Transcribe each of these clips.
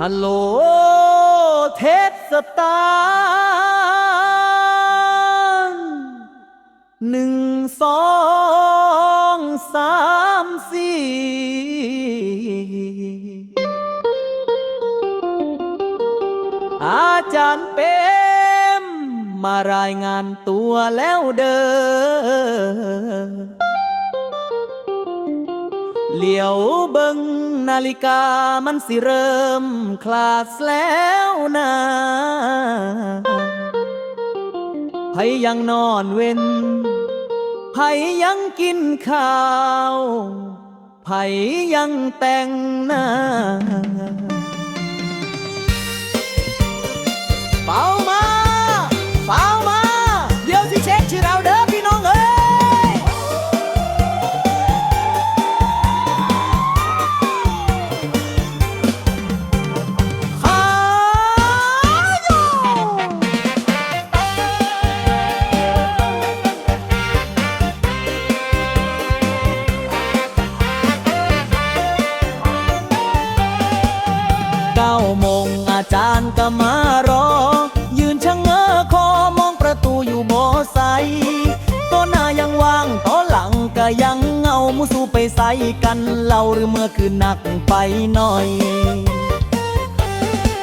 ฮัลโหลเทสตาลหนึ่งสองสามสี่อาจารย์เปมมารายงานตัวแล้วเด้อ เหลียวเบิงนาฬิกามันสิเริ่มคลาสแล้วนะไผยังนอนเว้นไผยังกินข้าวไผยังแต่งหน้า งอาจารย์ก็มารอ ยืนชะเง้อคอมองประตูอยู่โบใสโตัวหน้ายังว่างตัวหลังก็ยังเงามุสูไปใส่กันเล่าหรือเมื่อคืนหนักไปหน่อย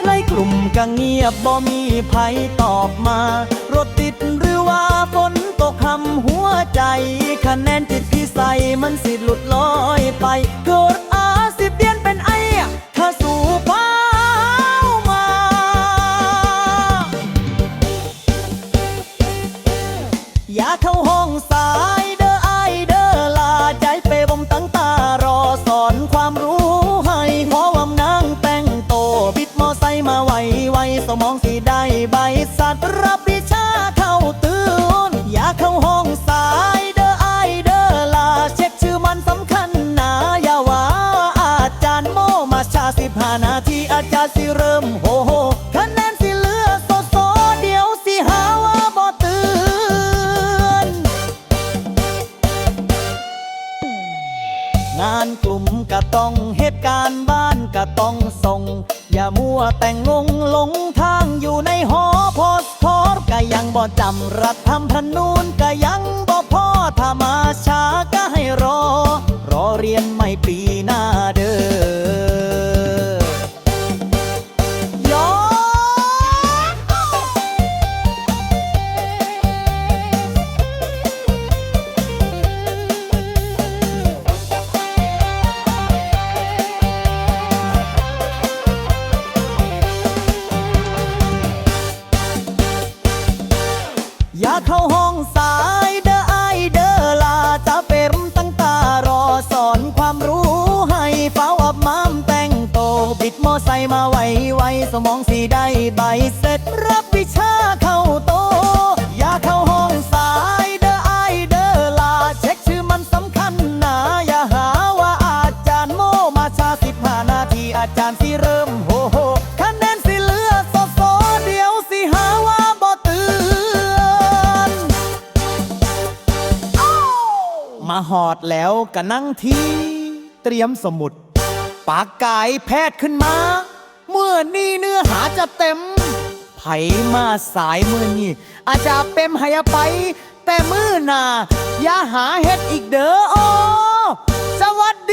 ในกลุ่มก็เงียบบ่มีภัยตอบมา รถติดหรือว่าฝนตกคำหัวใจ คะแนนจิตพี่ใส่มันสิหลุดลอยไปเกิ อย่าเข้าห้องสาย งานกลุ่มก็ต้องเหตุการณ์บ้านก็ต้องส่ง อย่ามัวแต่งงงหลงทางอยู่ในหอโพสทอร์ก็ยังบ่จำรัฐธรรมนูญก็ยังบ่พอถ้ามาช้าก็ให้รอ สมองสีได้ใบเสร็จรับวิชาเข้าโต อย่าเข้าห้องสายเด้อไอเด้อลา เช็คชื่อมันสำคัญนะ อย่าหาว่าอาจารย์โมมาชาสิบห้านาทีอาจารย์สิเริ่มโหโหคะแนนสิเหลือโซโซเดี๋ยวสิหาว่าบ่เตือนมาหอดแล้วก็นั่งที่ เตรียมสมุด ปากกายแพทย์ขึ้นมา มื่อนี่เนื้อหาจะเต็ม ไผมาสายมือนี่อาจจะเป็นหายไป แต่มือหนาอย่าหาเฮ็ดอีกเด้อโอสวัสดี